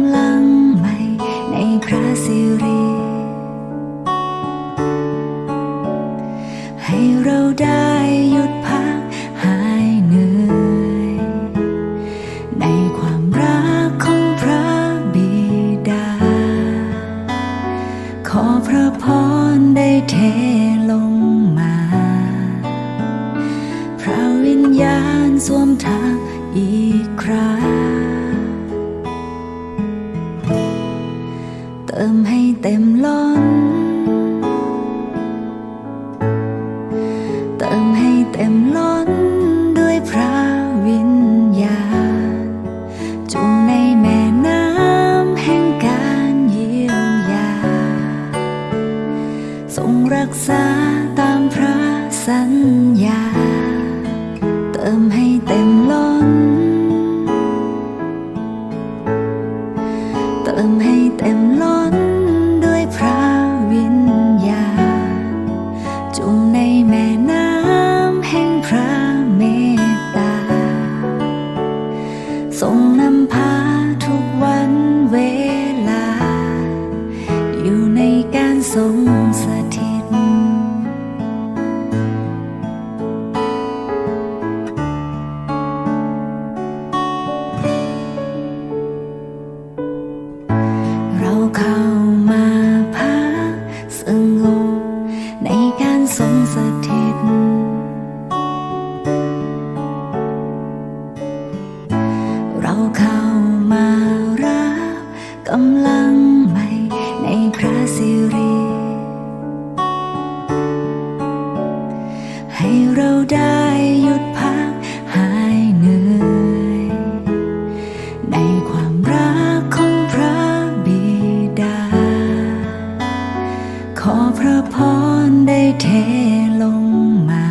ำลังใหม่ในพระสิริ ให้เราได้หยุดพักหายเหนื่อย ในความรักของพระบิดา ขอพระพรได้เทลงมา พระวิญญาณสวมทางอีกครา เติมให้เต็มล้น เติมให้เต็มล้นด้วยพระวิญญาณจุ่มในแม่น้ำแห่งการเยียวยา ทรงรักษาตามพระสัญญาำพาทุกวันเว ระพรได้เทลงมา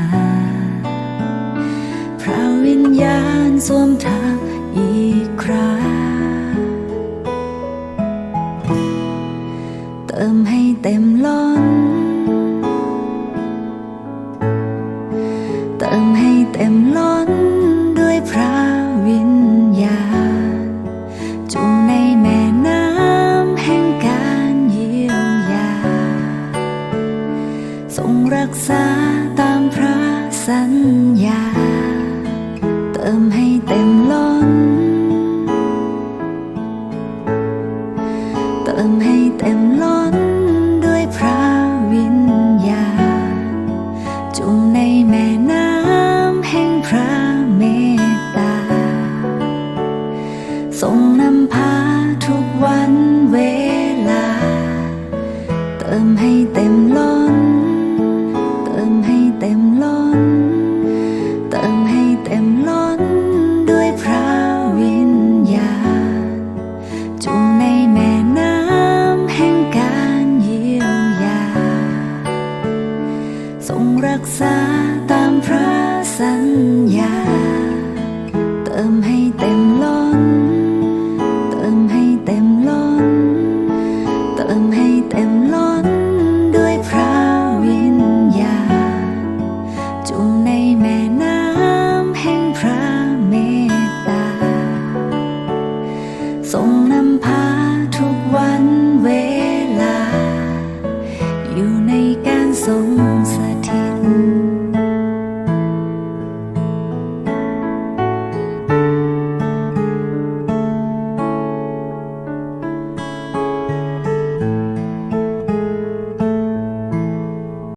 พระวิญญาณสวมทางอีกคราเติมให้เต็มล้น เติมให้เต็มล้นด้วยพระ ทรงนำพาทุกวันเวลา เติมให้เต็มล้น เติมให้เต็มล้น เติมให้เต็มล้นด้วยพระวิญญาณจุ่มในแม่น้ำแห่งการเยียวยา ทรงรักษาตามพระสัญญา 总。